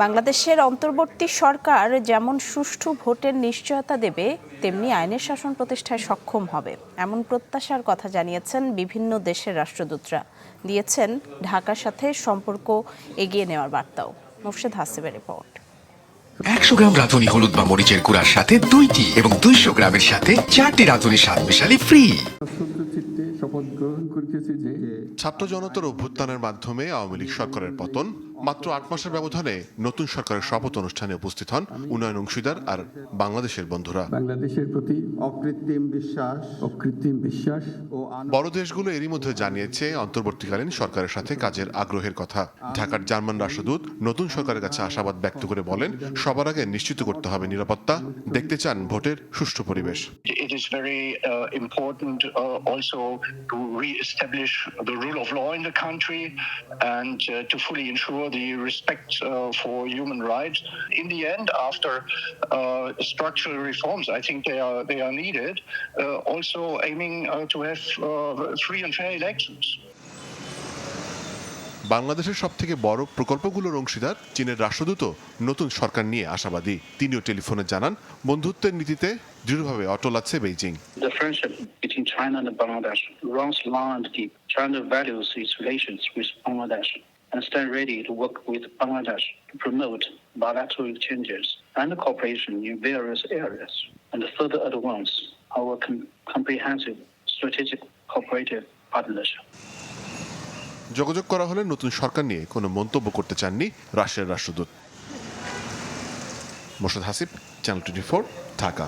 বাংলাদেশের অন্তর্বর্তী সরকার যেমন সুষ্ঠু ভোটের নিশ্চয়তা দেবে তেমনি আইনের শাসন প্রতিষ্ঠায় সক্ষম হবে। এমন প্রত্যাশার কথা জানিয়েছেন বিভিন্ন দেশের রাষ্ট্রদূতরা। দিয়েছেন ঢাকার সাথে সম্পর্ক এগিয়ে নেওয়ার বার্তাও। মোর্শেদ হাসিবের রিপোর্ট। একশো গ্রাম রাঁধুনি হলুদ বা মরিচের গুঁড়ার সাথে দুইটি এবং দুইশো গ্রামের সাথে চারটি রাঁধুনি স্বাদ মেশালি ফ্রি ছাত্র জনতার অভ্যুত্থানের মাধ্যমে আওয়ামী লীগ সরকারের পতন মাত্র আট মাসের ব্যবধানে নতুন সরকারের শপথ অনুষ্ঠানে উপস্থিত হন উন্নয়ন অংশীদার আর বাংলাদেশের বন্ধুরা। বাংলাদেশের প্রতি অকৃত্রিম বিশ্বাস অকৃত্রিম বিশ্বাস ও বড় দেশগুলো এরই মধ্যে জানিয়েছে অন্তর্বর্তীকালীন সরকারের সাথে কাজের আগ্রহের কথা। ঢাকার জার্মান রাষ্ট্রদূত নতুন সরকারের কাছে আশাবাদ ব্যক্ত করে বলেন সবার আগে নিশ্চিত করতে হবে নিরাপত্তা দেখতে চান ভোটের সুষ্ঠু পরিবেশ। It is very uh, important uh, also to re-establish the rule of law in the country and uh, to fully ensure the respect uh, for human rights. In the end, after uh, structural reforms, I think they are they are needed. Uh, also aiming uh, to have uh, free and fair elections. বাংলাদেশের সব থেকে বড় প্রকল্পগুলোর অংশীদার চীনের রাষ্ট্রদূত নতুন সরকার নিয়ে আশাবাদী তিনিও টেলিফোনে জানান বন্ধুত্বের নীতিতে দৃঢ়ভাবে অটল আছে Beijing The friendship between China and Bangladesh runs long and deep. China values its relations with Bangladesh and stand ready to work with Bangladesh to promote bilateral exchanges and cooperation in various areas and further advance our com- comprehensive strategic cooperative partnership. যোগাযোগ করা হলে নতুন সরকার নিয়ে কোনো মন্তব্য করতে চাননি রাশিয়ার রাষ্ট্রদূত মোর্শেদ হাসিব চ্যানেল টোয়েন্টি ঢাকা